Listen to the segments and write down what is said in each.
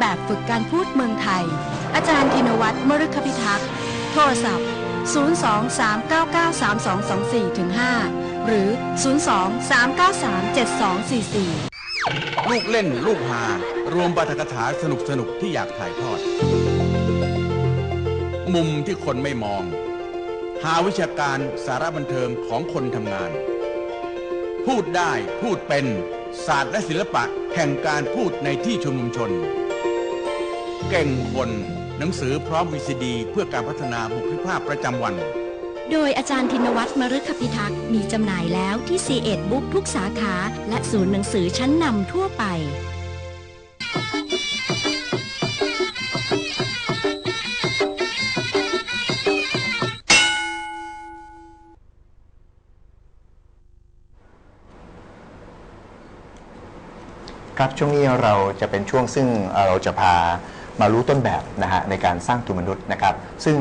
แบบฝึกการพูดเมืองไทย อาจารย์ธินวัฒน์มฤคพิทักษ์ โทรศัพท์ 023993224-5 หรือ 023937244 ลูกเล่นลูกหารวมปาฐกถาสนุกสนุกที่อยากถ่ายทอด มุมที่คนไม่มอง หาวิชาการสาระบันเทิงของคนทำงาน พูดได้พูดเป็นศาสตร์และศิลปะแห่งการพูดในที่ชุมนุมชน เก่งคน หนังสือพร้อมวีซีดีเพื่อการพัฒนาบุคลิกภาพประจำวัน โดยอาจารย์ธินวัฒน์มฤคพิทักษ์มีจำหน่ายแล้วที่ c ีเอ็ดบุ๊กทุกสาขา และศูนย์หนังสือชั้นนำทั่วไป ครับช่วงนี้เราจะเป็นช่วงซึ่งเอ่อเราจะพา มารู้ต้นแบบนะฮะในการสร้างทุนมนุษย์นะครับซึ่ง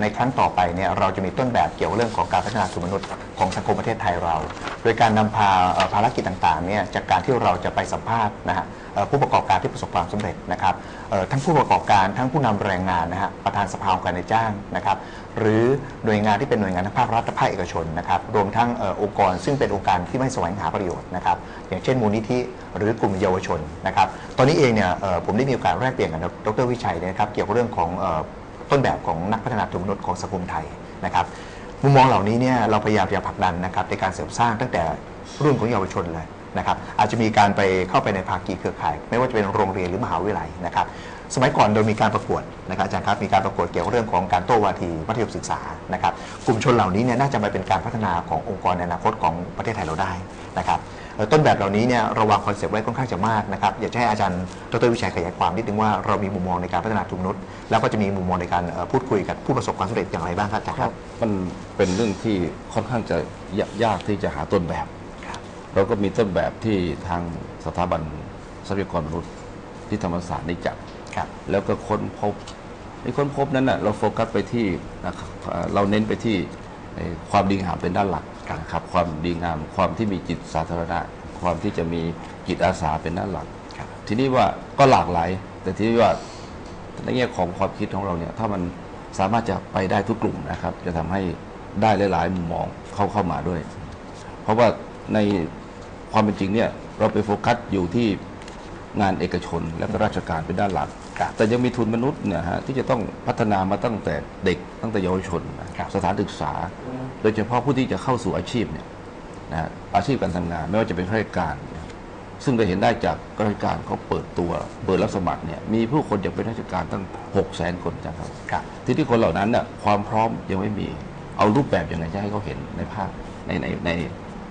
ในครั้งต่อไปเนี่ยเราจะมีต้นแบบเกี่ยวเรื่องของการพัฒนาทุนมนุษย์ของสังคมประเทศไทยเรา โดยการนำพาเอ่อภารกิจต่างๆเนี่ยจากการที่เราจะไปสัมภาษณ์นะฮะเอ่อผู้ประกอบการที่ประสบความสำเร็จนะครับเอ่อทั้งผู้ประกอบการทั้งผู้นำแรงงานนะฮะประธานสภาองค์การนายจ้างนะครับหรือหน่วยงานที่เป็นหน่วยงานทั้งภาครัฐและภาคเอกชนนะครับรวมทั้งเอ่อองค์กรซึ่งเป็นองค์การที่ไม่แสวงหาประโยชน์นะครับอย่างเช่นมูลนิธิหรือกลุ่มเยาวชนนะครับตอนนี้เองเนี่ยเอ่อผมได้มีโอกาสแลกเปลี่ยนกับดรวิชัยเนยนะครับเกี่ยวกับเรื่องของเอ่อ ต้นแบบของนักพัฒนาทุนมนุษย์ของสังคมไทยนะครับ มุมมองเหล่านี้เนี่ยเราพยายามจะผลักดันนะครับในการเสริมสร้างตั้งแต่รุ่นของเยาวชนเลยนะครับอาจจะมีการไปเข้าไปในภาคีเครือข่าย ไม่ว่าจะเป็นโรงเรียนหรือมหาวิทยาลัยนะครับสมัยก่อนโดยมีการประกวดนะครับอาจารย์ครับมีการประกวดเกี่ยวกับเรื่องของการโต้วาทีมัธยมศึกษานะครับกลุ่มชนเหล่านี้เนี่ยน่าจะมาเป็นการพัฒนาขององค์กรในอนาคตของประเทศไทยเราได้นะครับ ต้นแบบเหล่านี้เนี่ยเราวางคอนเซปต์ไว้ค่อนข้างจะมากนะครับอยากจะให้อาจารย์ดรวิชัยขยายความนิดนึงว่าเรามีมุมมองในการพัฒนาทุนมนุษย์แล้วก็จะมีมุมมองในการเอ่อพูดคุยกับผู้ประสบความสำเร็จอย่างไรบ้างครับอาจารย์คครัรับบมันเป็นเรื่องที่ค่อนข้างจะยากยากที่จะหาต้นแบบครับเราก็มีต้นแบบที่ทางสถาบันทรัพยากรมนุษย์ที่ธรรมศาสตร์ได้จัดครับแล้วก็ค้นพบในค้นพบนั้นน่ะเราโฟกัสไปที่นะครับเอ่อเราเน้นไปที่ไอ้ความดีงามเป็นด้านหลัก นะครับความดีงาม ความที่มีจิตสาธารณะ ความที่จะมีจิตอาสาเป็นด้านหลัก ครับ ทีนี้ว่าก็หลากหลาย แต่ทีนี้ว่าในแง่ของความคิดของเราเนี่ย ถ้ามันสามารถจะไปได้ทุกกลุ่มนะครับ จะทำให้ได้หลายๆมุมมองเข้าเข้ามาด้วย เพราะว่าในความเป็นจริงเนี่ยเราไปโฟกัสอยู่ที่งานเอกชนและก็ราชการเป็นด้านหลัก ครับ แต่ยังมีทุนมนุษย์เนี่ยฮะที่จะต้องพัฒนามาตั้งแต่เด็กตั้งแต่เยาวชนนะครับสถานศึกษา โดยเฉพาะผู้ที่จะเข้าสู่อาชีพเนี่ยนะฮะอาชีพการทำงาน ไม่ว่าจะเป็นข้าราชการเนี่ยซึ่งเราเห็นได้จากข้าราชการเขาเปิดตัวเปิดรับสมัครเนี่ยมีผู้คนอยากเป็นราชการตั้ง6 0 0 0 0 0คนนะครับ ครับ ที่ที่คนเหล่านั้นน่ะความพร้อมยังไม่มีเอารูปแบบยังไงจะให้เขาเห็นในภาพในในใน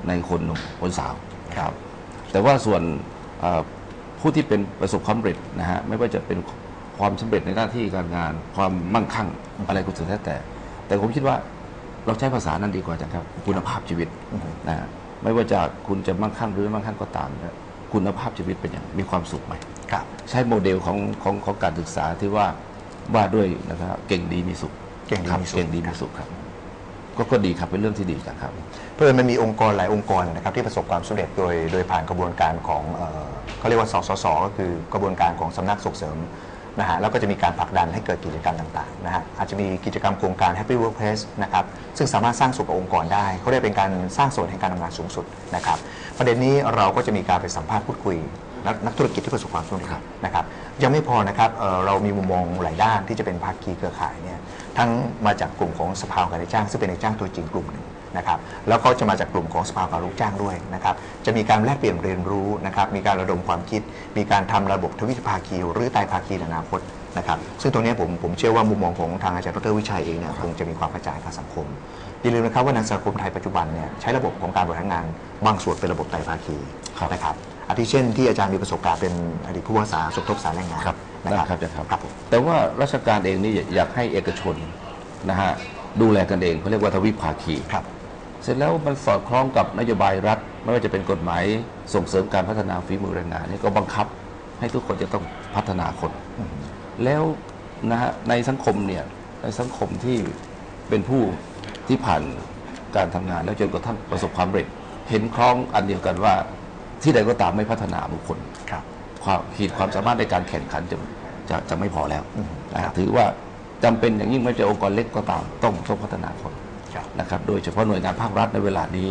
ในคนหนุ่มคนสาวครับ แต่ว่าส่วนเอ่อ ผู้ที่เป็นประสบความสำเร็จนะฮะไม่ว่าจะเป็นความสำเร็จในหน้าที่การงาน ความมั่งคั่งอะไรก็สุดแท้แต่ แต่ผมคิดว่าเราใช้ภาษานั้นดีกว่าจังครับคุณภาพชีวิตนะฮะไม่ว่าจะคุณจะมั่งคั่งหรือไม่มั่งคั่งก็ตามนะคุณภาพชีวิตเป็นอย่างมีความสุขไหมครับใช้โมเดลของของของการศึกษาที่ว่าว่าด้วยนะครับเก่งดีมีสุขเก่งดีครับมีสุขเก่งดีมีสุขครับ ก็ก็ดีครับเป็นเรื่องที่ดีจังครับเพื่อมันมีองค์กรหลายองค์กรนะครับที่ประสบความสำเร็จโดยโดยผ่านกระบวนการของเออเขาเรียกว่าสสสก็คือกระบวนการของสำนักส่งเสริมนะฮะแล้วก็จะมีการผลักดันให้เกิดกิจกรรมต่างๆนะฮะอาจจะมีกิจกรรมโครงการ Happy Workplace นะครับซึ่งสามารถสร้างสุขกับองค์กรได้ เขาเรียกเป็นการสร้างส่วนแห่งการทำงานสูงสุดนะครับประเด็นนี้เราก็จะมีการไปสัมภาษณ์พูดคุยนักนักธุรกิจที่ประสบความสำเร็จนะครับยังไม่พอนะครับเเรามีมุมมองหลายด้านที่จะเป็นภาคีเครือข่ายเนี่ยทั้งมาจากกลุ่มของสภาการนจ้างซึ่งเป็นนายจ้างตัวจริงกลุ่มหนึ่ง นะครับแล้วก็จะมาจากกลุ่มของสภาการลูกจ้างด้วยนะครับจะมีการแลกเปลี่ยนเรียนรู้นะครับมีการระดมความคิด มีการทำระบบทวิภาคีหรือไตรภาคีในอนาคตนะครับซึ่งตรงนี้ผมผมเชื่อว่ามุมมองของทางอาจารย์ดรวิชัยเองเนี่ยคงจะมีความกระจายกับสังคมอย่าลืมนะครับว่าในสังคมไทยปัจจุบันเนี่ยใช้ระบบของการบริหารงานบางส่วนเป็นระบบไตรภาคีครับนะครับอาทิเช่นที่อาจารย์มีประสบการณ์เป็นอดีตผู้ว่าสาสมทบสารแรงงานครับนะได้ครับครับอาจารย์ครับครับผมแต่ว่าราชการเองนี่อยากให้เอกชนนะฮะดูแลกันเองเขาเรียกว่าทวิภาคีครับ เสร็จแล้วมันสอดคล้องกับนโยบายรัฐ ไม่ว่าจะเป็นกฎหมายส่งเสริมการพัฒนาฝีมือแรงงานนี่ก็บังคับให้ทุกคนจะต้องพัฒนาคน แล้วนะฮะในสังคมเนี่ยในสังคมที่เป็นผู้ที่ผ่านการทำงาน แล้วจนกระทั่งประสบความสำเร็จ เห็นคล้องอันเดียวกันว่าที่ใดก็ตามไม่พัฒนาบุคคลครับความขีดความสามารถในการแข่งขันจะจะจะไม่พอแล้วอืมนะครัฮะบถือว่าจำเป็นอย่างยิ่งไม่ใช่องค์กรเล็กก็ตามต้องต้องพัฒนาคนครับ นะครับโดยเฉพาะหน่วยงานภาครัฐในเวลานี้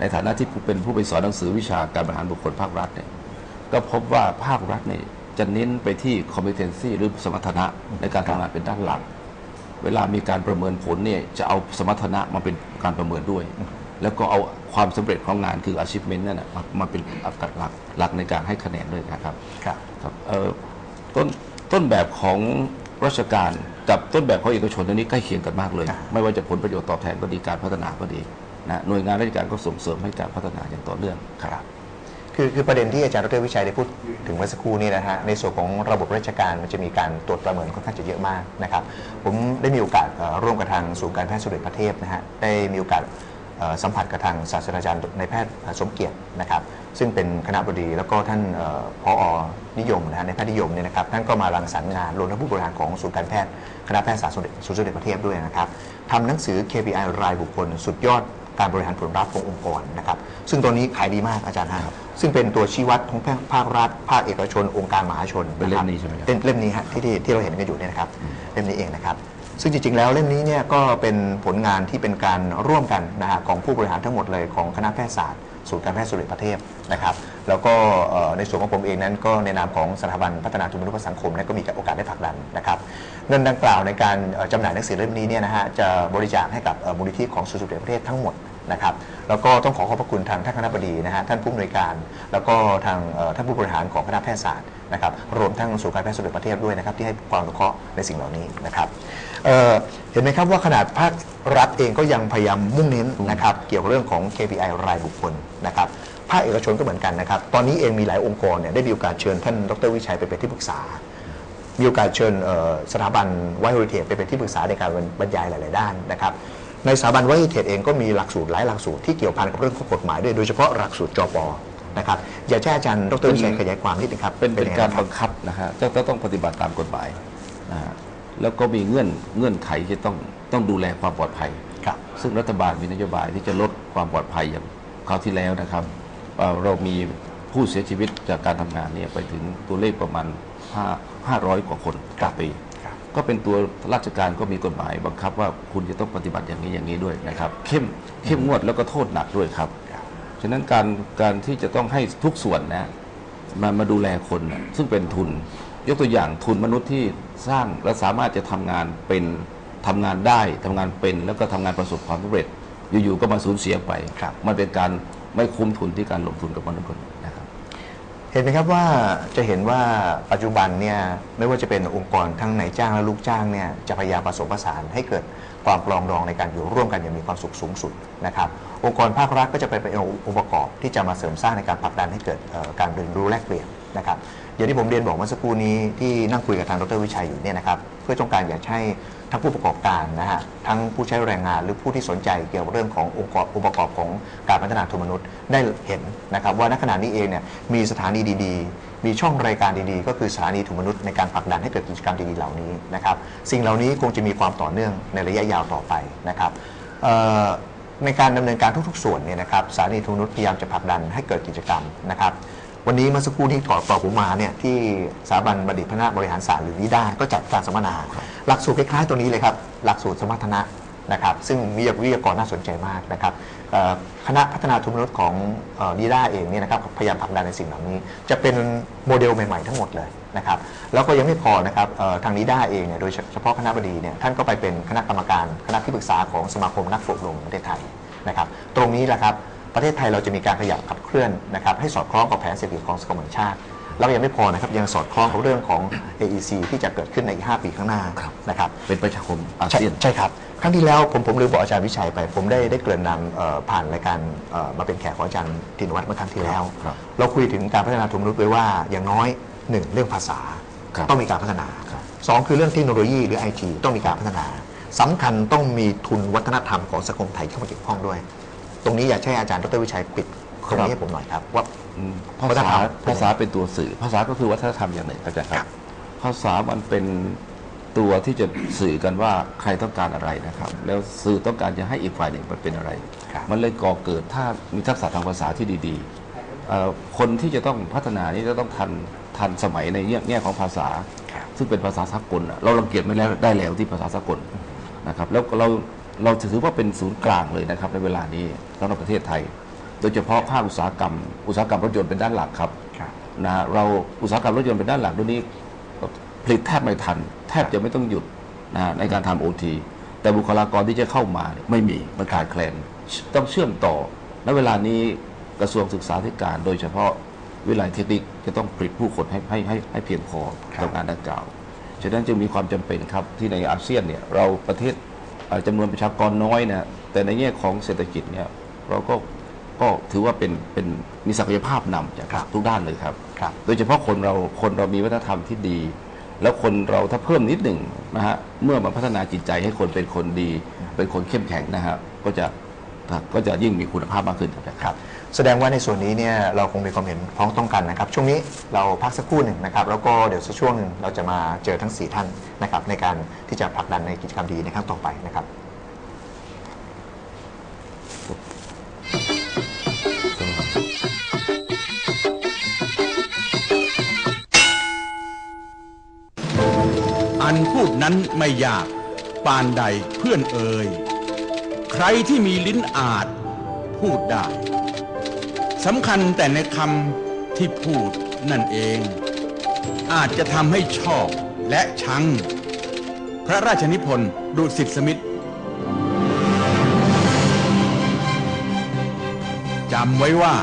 ในฐานะที่เป็นผู้ไปสอนหนังสือวิชาการบริหารบุคคลภาครัฐเนี่ยก็พบว่าภาครัฐเนี่ยจะเน้นไปที่ competency หรือสมรรถนะในการทำงานเป็นด้านหลัก เวลามีการประเมินผลเนี่ยจะเอาสมรรถนะมาเป็นการประเมินด้วย แล้วก็เอาความสำเร็จของงานคือ achievement นั่นนะมามาเป็นอัตราหลักหลักในการให้คะแนนด้วยนะครับครับครับเอ่อต้นต้นแบบของราชการ กับต้นแบบของเอกชนตัวนี้ใกล้เคียงกันมากเลยครับไม่ว่าจะผลประโยชน์ตอบแทนก็ดีการพัฒนาก็ดีนะหน่วยงานราชการก็ส่งเสริมให้การพัฒนาอย่างต่อเนื่องครับคือคือประเด็นที่อาจารย์ดรวิชัยได้พูดถึงเมื่อสักครู่นี้นะฮะในส่วนของระบบราชการมันจะมีการตรวจประเมินค่อนข้างจะเยอะมากนะครับผมได้มีโอกาสเอ่อร่วมกับทางศูนย์การแพทย์สมเด็จพระเทพนะฮะได้มีโอกาสเอ่อ สัมผัสกับทางศาสตราจารย์ในายแพทย์สมเกียรตินะครับ ซึ่งเป็นคณะบดีแล้วก็ท่านเอ่อพอนิยมนะฮะในแพทย์นิยมเนี่ยนะครับท่านก็มารังสรรค์งานรวมทั้งผู้บริหารของศูนย์การแพทย์คณะแพทยศาสตร์สมเด็จศูนย์สมเด็จพระเทพด้วยนะครับทำหนังสือ KPI รายบุคคล สุดยอดการบริหารผลลัพธ์ขององค์กรนะครับ ซึ่งตัวนี้ขายดีมากอาจารย์ฮะซึ่งเป็นตัวชี้วัดของภาครัฐภาคเอกชน องค์การมหาชนเป็นเล่มะครับนี้ใช่ไหมครับเป็นเล่มนี้ฮะที่ที่ที่เราเห็นกันอยู่เนี่ยนะครับเล่มนี้เองนะครับ ซึ่งจริง ๆ แล้วเล่มนี้เนี่ยก็เป็นผลงานที่เป็นการร่วมกันนะฮะของผู้บริหารทั้งหมดเลยของคณะแพทยศาสตร์ศูนย์การแพทย์สุริประเทศนะครับแล้วก็เอ่อในส่วนของผมเองนั้นก็ในนามของสถาบันพัฒนาทุนมนุษยสังคมเนี่ยก็มีโอกาสได้ผลักดันนะครับเงินดังกล่าวในการเอ่อจำหน่ายหนังสือเล่มนี้เนี่ยนะฮะจะบริจาคให้กับเอ่อมูลนิธิของศูนย์สุริประเทศทั้งหมดนะครับแล้วก็ต้องขอขอบพระคุณทางท่านคณะบดีนะฮะท่านผู้อำนวยการ แล้วก็ทางเอ่อท่านผู้บริหารของคณะแพทยศาสตร์นะครับรวมทั้งศูนย์การแพทย์สมเด็จพระเทพด้วยนะครับที่ให้ความอนุเคราะห์ในสิ่งเหล่านี้นะครับ เอ่อเห็นไหมครับว่าขนาดภาครัฐเองก็ยังพยายามมุ่งเน้นนะครับเกี่ยวกับเรื่องของ KPI รายบุคคลนะครับภาคเอกชนก็เหมือนกันนะครับ ตอนนี้เองมีหลายองค์กรเนี่ยได้มีโอกาสเชิญท่านดรวิชัยไปเป็นที่ปรึกษา มีโอกาสเชิญเอ่อสถาบันไวโอริเทตไปเป็นที่ปรึกษาในการบรรยายหลาย ๆ ด้านนะครับในสถาบันไวโอริเทตเองก็มีหลักสูตรหลายหลักสูตรที่เกี่ยวพันกับเรื่องของกฎหมายด้วยโดยเฉพาะหลักสูตรจปนะครับอยากให้อาจารย์ดรวิชัยขยายความนิดนึงครับเป็นเป็นยังไงการครับังคับนะฮะจะจะต้องปฏิบัติตามกฎหมายนะฮะ แล้วก็มีเงื่อนเงื่อนไขที่ต้องต้องดูแลความปลอดภัย ครับ ซึ่งรัฐบาลมีนโยบายที่จะลดความปลอดภัยอย่างคราวที่แล้วนะครับเอ่อเรามีผู้เสียชีวิตจากการทำงานเนี่ยไปถึงตัวเลขประมาณ5 500 กว่าคนต่อปี ครับ ก็เป็นตัวราชการก็มีกฎหมายบังคับว่าคุณจะต้องปฏิบัติอย่างนี้อย่างนี้ด้วยนะครับ เข้มเข้มงวดแล้วก็โทษหนักด้วยครับฉะนั้นการการที่จะต้องให้ทุกส่วนนะมามาดูแลคนน่ะซึ่งเป็นทุน ยกตัวอย่างทุนมนุษย์ที่สร้างและสามารถจะทำงานเป็นทำงานได้ทำงานเป็นแล้วก็ทำงานประสบความสำเร็จ อยู่ๆก็มาสูญเสียไปครับมันเป็นการไม่คุ้มทุนที่การลงทุนกับมนุษย์คนนี้นะครับ เห็นไหมครับว่าจะเห็นว่าปัจจุบันเนี่ยไม่ว่าจะเป็นองค์กรทั้งนายจ้างและลูกจ้างเนี่ยจะพยายามผสมผสานให้เกิดความปรองดองในการอยู่ร่วมกันอย่างมีความสุขสูงสุดนะครับ องค์กรภาครัฐก็จะไปเป็นองค์ประกอบที่จะมาเสริมสร้างในการผลักดันให้เกิดเอ่อการเรียนรู้แลกเปลี่ยนนะครับ อย่างที่ผมเรียนบอกเมื่อสักครู่นี้ที่นั่งคุยกับทางดรวิชัยอยู่เนี่ยนะครับเพื่อต้องการอยากให้ทั้งผู้ประกอบการนะฮะทั้งผู้ใช้แรงงานหรือผู้ที่สนใจเกี่ยวกับเรื่องขององค์กรองค์ประกอบของการพัฒนาทุนมนุษย์ได้เห็นนะครับว่าณขณะนี้เองเนี่ยมีสถานีดีๆ มีช่องรายการดีๆ ก็คือสถานีทุนมนุษย์ในการผลักดันให้เกิดกิจกรรมดีๆเหล่านี้นะครับสิ่งเหล่านี้คงจะมีความต่อเนื่องในระยะยาวต่อไปนะครับในการดำเนินการทุกๆ ส่วนเนี่ยนะครับสถานีทุนมนุษย์พยายามจะผลักดันให้เกิดกิจกรรมนะครับ วันนี้เมื่อสักครู่ที่ต่อต่อผมมาเนี่ยที่สถาบันบัณฑิตพัฒนาบริหารศาสตร์หรือนิด้าก็จัดการสัมมนา หลักสูตรคล้ายๆตัวนี้เลยครับ หลักสูตรสมรรถนะนะครับ ซึ่งมีวิทยากรน่าสนใจมากนะครับคณะพัฒนาทุนมนุษย์ของนิด้าเองเนี่ยนะครับพยายามผลักดันในสิ่งเหล่านี้ จะเป็นโมเดลใหม่ๆทั้งหมดเลยนะครับแล้วก็ยังไม่พอนะครับทางนิด้าเองเนี่ยโดยเฉพาะคณะบดีเนี่ยท่านก็ไปเป็นคณะกรรมการคณะที่ปรึกษาของสมาคมนักฝึกลมประเทศไทยนะครับตรงนี้แหละครับ ประเทศไทยเราจะมีการขยับขับเคลื่อนนะครับให้สอดคล้องกับแผนเศรษฐกิจของสหประชาชาติแล้วยังไม่พอนะครับยังสอดคล้องกับเรื่องของ AEC ที่จะเกิดขึ้นในอีก 5 ปีข้างหน้าครับนะครับเป็นประชาคมอาใช่เซียนใช่ครับ ครั้งที่แล้วผมผมลืมบอกอาจารย์วิชัยไป ผมได้ได้เกริ่นนำเอ่อผ่านรายการเอ่อมาเป็นแขกของอาจารย์ธินวัฒน์เมื่อครั้งที่แล้วครับเราคุยถึงการพัฒนาทุนมนุษย์ไว้ว่าอย่างน้อยหนึ่งเรื่องภาษาครับต้องมีการพัฒนาครับสองคือเรื่องเทคโนโลยีหรือไอทีต้องมีการพัฒนาสำคัญต้องมีทุนวัฒนธรรมของสังคมไทยเข้ามาเกี่ยวข้องด้วย ตรงนี้อยากให้อาจารย์ดรวิชัยปิดตรงนี้ให้ผมหน่อยครับ ว่าอืมวัภาฒนธรษารมภาษาเป็นตัวสื่อ ภาษาก็คือวัฒนธรรมอย่างหนึ่งเข้าใจคครัรับบภาษามันเป็นตัวที่จะสื่อกันว่าใครต้องการอะไรนะครับ แล้วสื่อต้องการจะให้อีกฝ่ายหนึ่งมันเป็นอะไรครับมันเลยก่อเกิดถ้ามีทักษะทางภาษาที่ดีๆเอ่อคนที่จะต้องพัฒนานี่จะต้องทันทันสมัยในแง่แง่ของภาษาครับซึ่งซึ่งเป็นภาษาสากลอะเรารังเกียจไม่แล้วได้แล้วที่ภาษาสากลนะครับ แล้วเรา เราถือว่าเป็นศูนย์กลางเลยนะครับในเวลานี้สำหรับประเทศไทย โดยเฉพาะภาคอุตสาหกรรม อุตสาหกรรมรถยนต์เป็นด้านหลักครับครับนะฮะเราอุตสาหกรรมรถยนต์เป็นด้านหลักด้วยนี้ผลิตแทบไม่ทัน แทบจะไม่ต้องหยุดนะฮะในการทำโอทีแต่บุคลากรที่จะเข้ามาเนี่ยไม่มีมันขาดแคลนต้องเชื่อมต่อและเวลานี้กระทรวงศึกษาธิการ โดยเฉพาะวิทยาลัยเทคนิคจะต้องผลิตผู้คนให้ให้ให้ให้เพียงพอครับต่องานดังกล่าวฉะนั้นจึงมีความจำเป็นครับที่ในอาเซียนเนี่ยเราประเทศเอ่อ จำนวนประชากรน้อยนะแต่ในแง่ของเศรษฐกิจเนี่ยเราก็ก็ถือว่าเป็นเป็นมีศักยภาพนำจากทุกด้านเลยครับครับ โดยเฉพาะคนเราคนเรามีวัฒนธรรมที่ดี แล้วคนเราถ้าเพิ่มนิดหนึ่งนะฮะเมื่อมาพัฒนาจิตใจให้คนเป็นคนดี เป็นคนเข้มแข็งนะฮะก็จะก็จะยิ่งมีคุณภาพมากขึ้นครับครับ แสดงว่าในส่วนนี้เนี่ยเราคงมีความเห็นพ้องต้องกันนะครับ ช่วงนี้เราพักสักครู่หนึ่งนะครับ แล้วก็เดี๋ยวสักช่วงหนึ่งเราจะมาเจอทั้ง 4 ท่านนะครับในการที่จะผลักดันในกิจกรรมดีในครั้งต่อไปนะครับอันพูดนั้นไม่ยาก ปานใดเพื่อนเอ่ย ใครที่มีลิ้นอาจ พูดได้ สำคัญแต่ในคำที่พูดนั่นเอง อาจจะทำให้ชอบและชัง พระราชนิพนธ์ดุสิตสมิทธจำไว้ว่า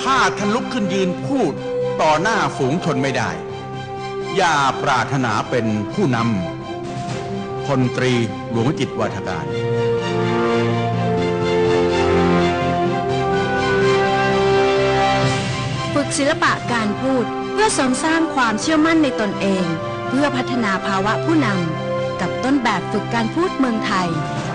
ถ้าท่านลุกขึ้นยืนพูดต่อหน้าฝูงชนไม่ได้ อย่าปรารถนาเป็นผู้นำพลตรีหลวงจิตวัฒการ ศิลปะการพูดเพื่อเสริมสร้างความเชื่อมั่นในตนเอง เพื่อพัฒนาภาวะผู้นำกับต้นแบบฝึกการพูดเมืองไทย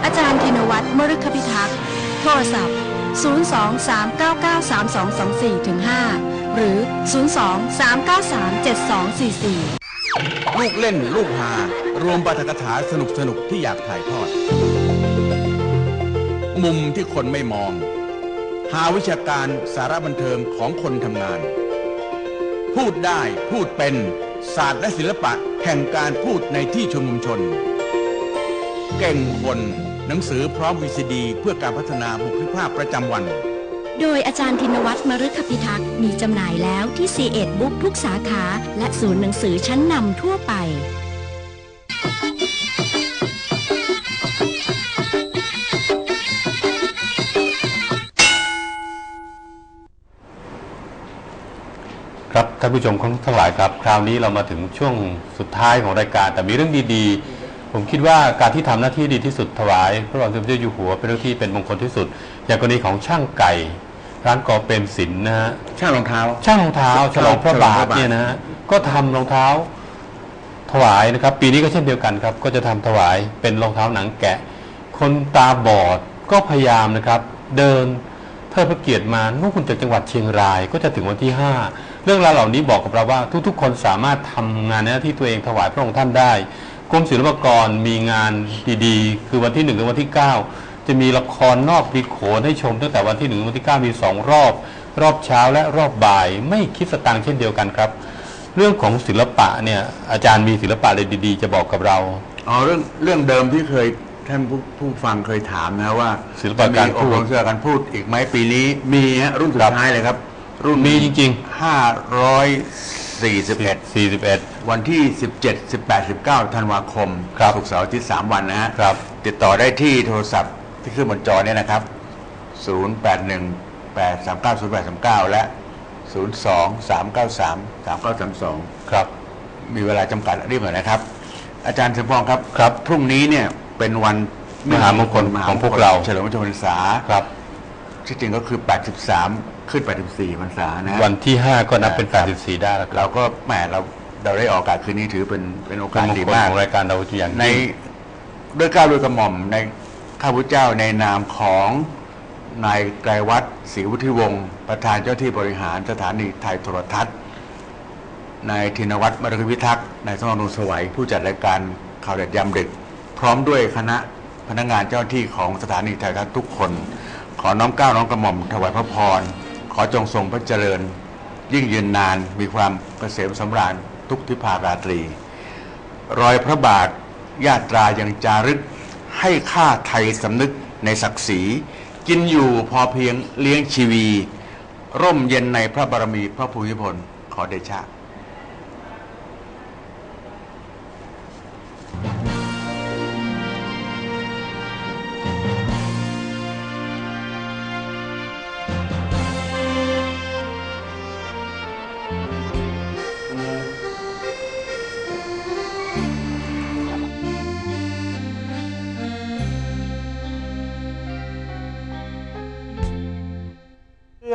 อาจารย์ธินวัฒน์มฤคพิทักษ์โทรศัพท์ 023993224-5 หรือ 023937244 ลูกเล่นลูกหารวมปาฐกถาสนุกสนุกที่อยากถ่ายทอด มุมที่คนไม่มอง หาวิชาการสาระบันเทิงของคนทำงาน พูดได้พูดเป็นศาสตร์และศิลปะแห่งการพูดในที่ชุมนุมชน เก่งคนหนังสือพร้อมวีซีดีเพื่อการพัฒนาบุคลิกภาพประจำวัน โดยอาจารย์ธินวัฒน์มฤคพิทักษ์มีจำหน่ายแล้วที่ C1 บุ๊กทุกสาขา และศูนย์หนังสือชั้นนำทั่วไป ท่านผู้ชมทั้งหลายครับ คราวนี้เรามาถึงช่วงสุดท้ายของรายการ แต่มีเรื่องดีๆ ผมคิดว่าการที่ทำหน้าที่ดีที่สุดถวาย พระบาทสมเด็จเจ้าอยู่หัวเป็นเรื่องที่เป็นมงคลที่สุด อย่างกรณีของช่างไก่ ร้านกอเปรมศิลป์นะฮะช่างรองเท้า ช่างรองเท้าฉลองพระบาฉลองพทระบาทเนี่ยนะฮะก็ทำรองเท้าถวายนะครับ ปีนี้ก็เช่นเดียวกันครับ ก็จะทำถวายเป็นรองเท้าหนังแกะ คนตาบอดก็พยายามนะครับ เดินเทิดพระเกียรติมานู่นจากจังหวัดเชียงรายก็จะถึงวันที่5 เรื่องราวเหล่านี้บอกกับเราว่า ทุกๆ คนสามารถทำงานในหน้าที่ตัวเองถวายพระองค์ท่านได้กรมศิลปากรมีงานดีๆ คือวันที่1ถึงวันที่ 9 จะมีละครนอกดีโขนให้ชมตั้งแต่วันที่1ถึงวันที่ 9 มี 2 รอบ รอบเช้าและรอบบ่าย ไม่คิดสตางค์เช่นเดียวกันครับ เรื่องของศิลปะเนี่ยอาจารย์มีศิลปะอะไรดีๆ จะบอกกับเราอ๋อเรื่องเรื่องเดิมที่เคยท่านผู้ผู้ฟังเคยถามนะว่าศิลปะการพูดจะมีอบรมศิลปะการพูดอีกไหมปีนี้มีฮะรุ่นสุดท้ายเลยครับ รุ่นมีจริงห้าร้อยสี่สิบเอ็ด41 วันที่ 17 18 19ธันวาคมครับศุกร์เสาร์อาที่3วันนะฮะครับ ติดต่อได้ที่โทรศัพท์ที่ขึ้นบนจอเนี่ยนะครับ 081 839 0839 และ 02 393 3932 ครับ มีเวลาจำกัดรีบหน่อยนะครับ อาจารย์สมพงศ์ครับครับ พรุ่งนี้เนี่ยเป็นวันมหามงคลของพวกเรา เฉลิมพระชนมพรรษาครับที่จริงก็คือ 83 ขึ้น 84พรรษานะฮะวันที่ 5 ก็นับเป็น 84 ได้แล้วครับเราก็แหมเราเราได้ออกอากาศคืนนี้ถือเป็นเป็นโอเป็กานสมงดีคลมากของรายการเราอย่างในยิ่งด้วยเกล้าวด้วยกระหม่อมในข้าพุทธเจ้าในนามของนายไกรวัตรศรีวุฒิวงศ์ประธานเจ้าที่บริหารสถานีไทยโทรทัศน์นายธินวัฒน์มรคพิทักษ์นายสมรนุสวัยผู้จัดรายการข่าวเด็ดยามดึก พร้อมด้วยคณะพนักงานเจ้าหน้าที่ของสถานีไทยโทรทัศน์ทุกคน ขอน้อมเกล้าน้อมกระหม่อมถวายพระพรข อจงทรงพระเจริญ ยิ่งยืนนานมีความเกษมสำราญทุกทิพาราตรี รอยพระบาทญาตรายังจารึก ให้ข้าไทยสำนึกในศักดิ์ศรีกินอยู่พอเพียงเลี้ยงชีวี ร่มเย็นในพระบารมีพระภูมิพลขอเดชะ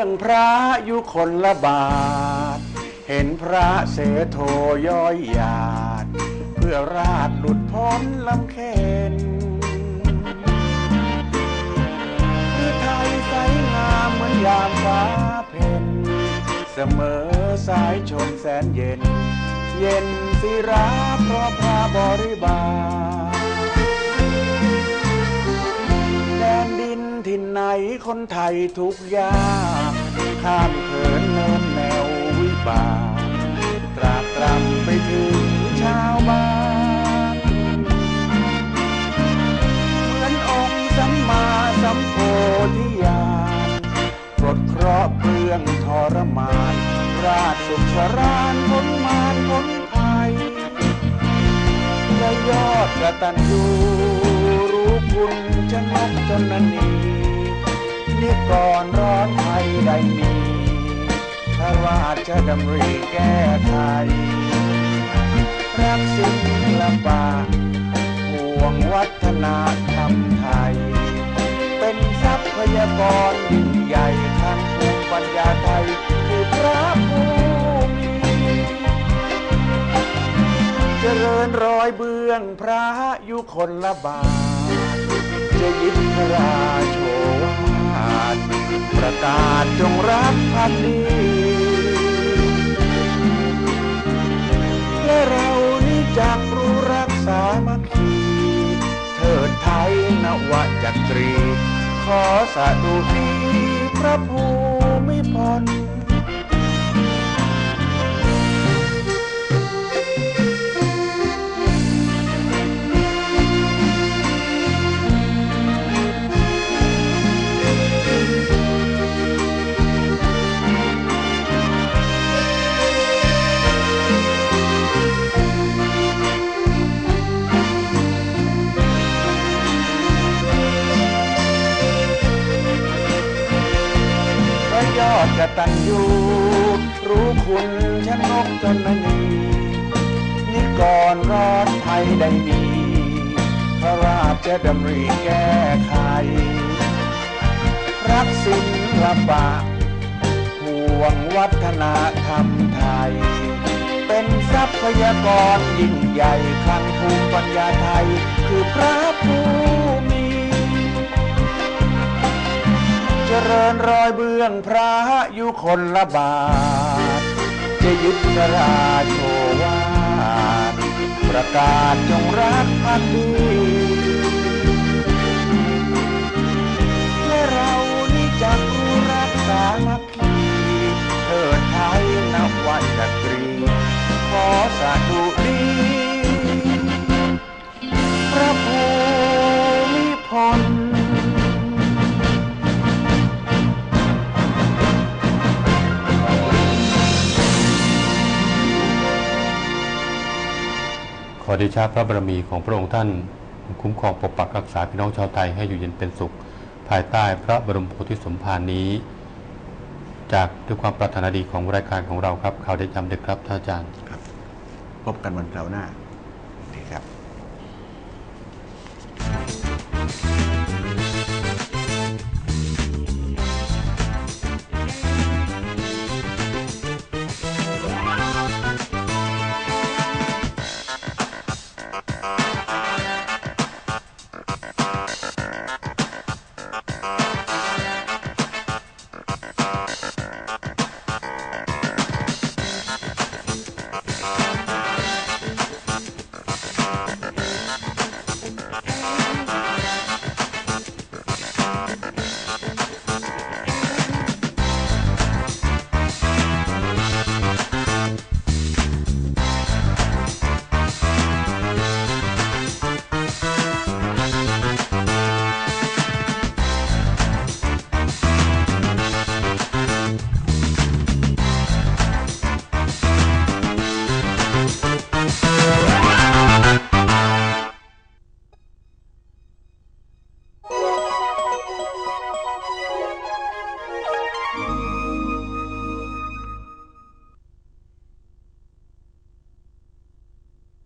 รื่องพระยุคนละบาท เห็นพระเสโทย้อยหยาด เพื่อราดหลุดพ้นลำเค็นคือไทยใสงามเหมือนยามฟ้าเพ็ญเสมอสายชมแสนเย็น เย็นสิราเพราะพระบริบาลแดนดินที่ไหนคนไทยทุกอยาก ข้ามเขินเนินแนววิบากตราบตรำไปถึงชาวบ้าน เหมือนองค์สัมมาสัมโพธิญาณปลดเคราะห์เปลืองทรมาน ราชสุขสรานพ้นมารพ้นภัยและยอดกตัญญูรู้คุณชนกจนนี นี่ก่อนร้อนไทยได้มีพระราชดำริแก้ไขรักศิลปะห่วงวัฒนธรรมไทย เป็นทรัพยากรยิ่งใหญ่ทางภูมิปัญญาไทย คือพระภูมิเจริญรอยเบื้องพระยุคนละบาทจะยึดพระราโชว ติประกาศจงรักพักดีและเรานี้จักรู้รักษามัคคีเทิดไทยนวจักรี ขอสาธุดีพระภูมิพล กตัญญูรู้คุณชนกจนนีนี่ก่อนรอนไทยได้มีพระราชดำริแก้ไข รักศิลปะห่วงวัฒนธรรมไทย เป็นทรัพยากรยิ่งใหญ่คลังภูมิปัญญาไทย คือพระภู เริญรอยเบื้องพระอยู่คนละบาท จะยึดพระราโชวาประกาศจงรักภักดี อเดชาพระบารมีของพระองค์ท่าน คุ้มครองปกปักรักษาพี่น้องชาวไทยให้อยู่เย็นเป็นสุข ภายใต้พระบรมโพธิสมภารนี้ จากด้วยความปรารถนาดีของรายการของเราครับข่าวได้จำเด็กครับท่านอาจารย์ครับ พบกันวันเสาร์หน้าดีครับ